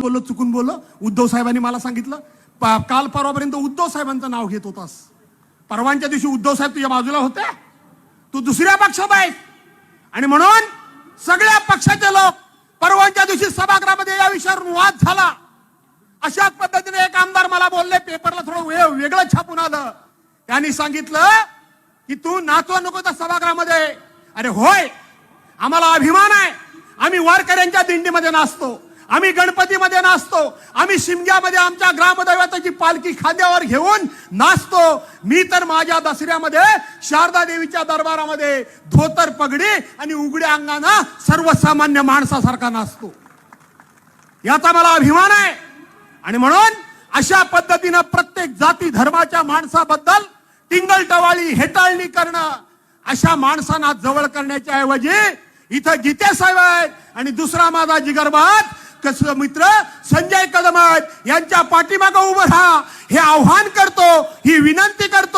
बोललो चुकून बोललो उद्धव साहेबांनी मला सांगितलं पा काल परवापर्यंत उद्धव साहेबांचं नाव घेत होतास. परवांच्या दिवशी उद्धव साहेब तुझ्या बाजूला होते. तू दुसऱ्या पक्षात आहेस. आणि म्हणून सगळ्या पक्षाचे लोक परवांच्या दिवशी सभागृहामध्ये या विषयावर वाद झाला. अशाच पद्धतीने एक आमदार मला बोलले पेपरला थोडं वे- वेगळं छापून आलं. त्यांनी सांगितलं की तू नाचवा नको त्या सभागृहामध्ये. अरे होय आम्हाला अभिमान आहे. आम्ही वारकऱ्यांच्या दिंडीमध्ये नाचतो. आम्ही गणपतीमध्ये नाचतो. आम्ही शिमग्यामध्ये आमच्या ग्रामदैवताची पालखी खांद्यावर घेऊन नाचतो. मी तर माझ्या दसऱ्यामध्ये शारदा देवीच्या दरबारामध्ये धोतर पगडी आणि उघड्या अंगानं सर्वसामान्य माणसासारखा नाचतो. याचा मला अभिमान आहे. आणि म्हणून अशा पद्धतीनं प्रत्येक जाती धर्माच्या माणसाबद्दल टिंगल टवाळी हेटाळणी करणं अशा माणसांना जवळ करण्याच्या ऐवजी इथं गीते साहेब आहेत आणि दुसरा माझा जिगरबाद कसं मित्र? संजय कदम यांच्या पाठीमागं उभं राहा. हे आव्हान करतो ही विनंती करतो.